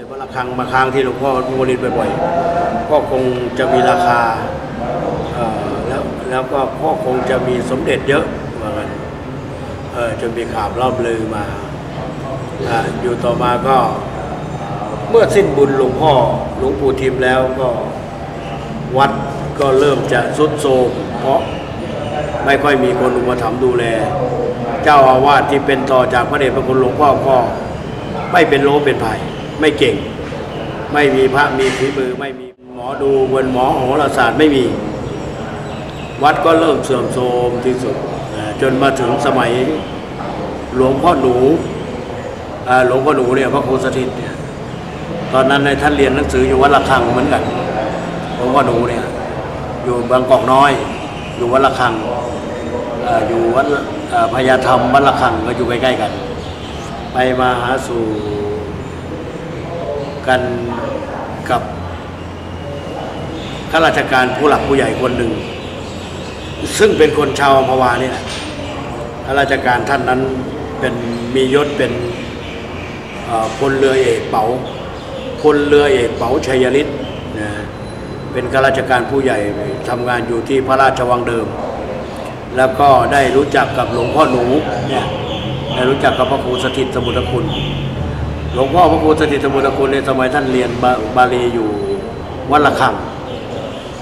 ลังมาค้างที่หลวงพ่อพุทธลินบ่อยๆก็คงจะมีราคาแล้วแล้วก็ก็คงจะมีสมเด็จเยอะว่างั้นเออจนมีข่าวเล่าลือมาออยู่ต่อมาก็เมื่อสิ้นบุญหลวงพ่อหลวงปู่ทิมแล้วก็วัดก็เริ่มจะสุดโทมเพราะไม่ค่อยมีคนอุปถัมภ์ดูแล เจ้าอาวาสที่เป็นต่อจากพระเดชพระคุณหลวงพ่อก็ไม่เป็นโลเป็นภัย ไม่เก่ง ไม่มีพระมีฝีมือไม่มีหมอดูเวนหมอโหราศาสตร์ไม่มี วัดก็เริ่มเสื่อมโทรมที่สุด จนมาถึงสมัยหลวงพ่อหนูหลวงพ่อหนูเนี่ยพระครูสถิตเนี่ยตอนนั้นในท่านเรียนหนังสืออยู่วัดระฆังเหมือนกันหลวงพ่อหนูเนี่ยอยู่บางกอกน้อย อยู่วัดระฆังออยู่วัดพญาธรรมวัดระฆังก็อยู่ใกล้ๆกัน ไปมาหาสู่ กันกับข้าราชการผู้หลักผู้ใหญ่คนหนึ่ง ซึ่งเป็นคนชาวอัมพวานี่แหละข้าราชการท่านนั้นเป็นมียศเป็นพลเรือเอกเป๋าพลเรือเอกเป๋าชัยฤทธิ์นะเป็นข้าราชการผู้ใหญ่ทำงานอยู่ที่พระราชวังเดิม แล้วก็ได้รู้จักกับหลวงพ่อหนูเนี่ยได้รู้จักกับพระครูสถิตสมุทรคุณ ลวงพ่อพระครูสถิตสมุทรคุณในสมัยท่านเรียนบาบาลีอยู่วัดระฆัง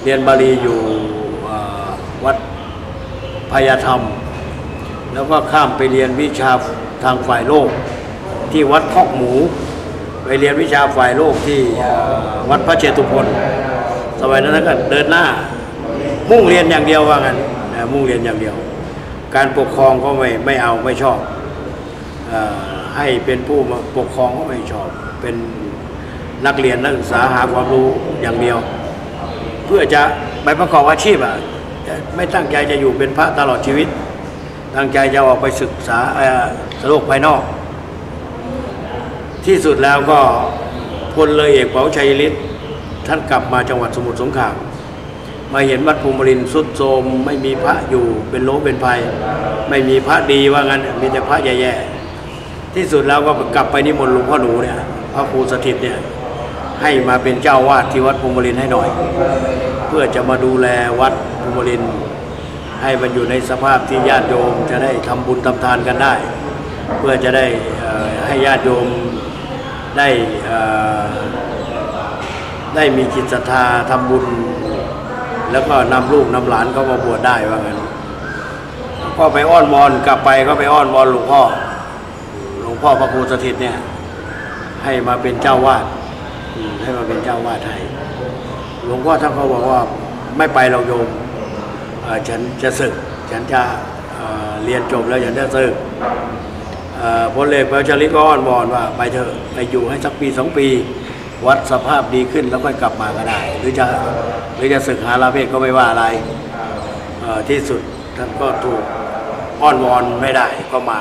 เรียนบาลีอยู่วัดพญาธรรม แล้วก็ข้ามไปเรียนวิชาทางฝ่ายโลก ที่วัดคอกหมู ไปเรียนวิชาฝ่ายโลกที่วัดพระเชตุพนสมัยนั้นก็เดินหน้า มุ่งเรียนอย่างเดียวว่างั้นมุ่งเรียนอย่างเดียว การปกครองก็ไม่ไม่เอาไม่ชอบ ให้เป็นผู้มาปกครองก็ไม่ชอบ เป็นนักเรียนนักศึกษาหาความรู้อย่างเดียว เพื่อจะไปประกอบอาชีพอะไม่ตั้งใจจะอยู่เป็นพระตลอดชีวิต ตั้งใจจะออกไปศึกษาโลกภายนอก ที่สุดแล้วก็พลเลยเอกเป๋าชัยฤทธิ์ท่านกลับมาจังหวัดสมุทรสงครามมาเห็นวัดภูมิรินทร์สุดโทมไม่มีพระอยู่เป็นโลเป็นภัย ไม่มีพระดีว่างั้นมีแต่พระแย่ๆ ที่สุดแล้วก็กลับไปนิมนต์หลวงพ่อหนูเนี่ยพระครูสถิตเนี่ยให้มาเป็นเจ้าวาดที่วัดภูมิรินให้หน่อย เพื่อจะมาดูแลวัดภูมิรินให้มันอยู่ในสภาพที่ญาติโยมจะได้ทำบุญทำทานกันได้ เพื่อจะได้ให้ญาติโยมได้ได้มีจิตศรัทธาทำบุญ แล้วก็นำลูกนำหลานเขามาบวชได้ว่างั้นก็ไปอ้อนวอนกลับไปก็ไปอ้อนวอนหลวงพ่อ พ่อพระครูสถิตเนี่ยให้มาเป็นเจ้าวาดให้มาเป็นเจ้าวาดให้หลวงพ่อท่านก็บอกว่าไม่ไปเราโยมฉันจะศึก ฉันจะเเรียนจบแล้วฉันจะศึกเอ่อพลเอกประชาลิกอ้อนวอนว่าไปเถอะไปอยู่ให้สักปีสองปี วัดสภาพดีขึ้นแล้วค่อยกลับมาก็ได้ หรือจะหรือจะศึกหาลาเพศก็ไม่ว่าอะไรที่สุดท่านก็ถูกอ้อนวอนไม่ได้ก็มา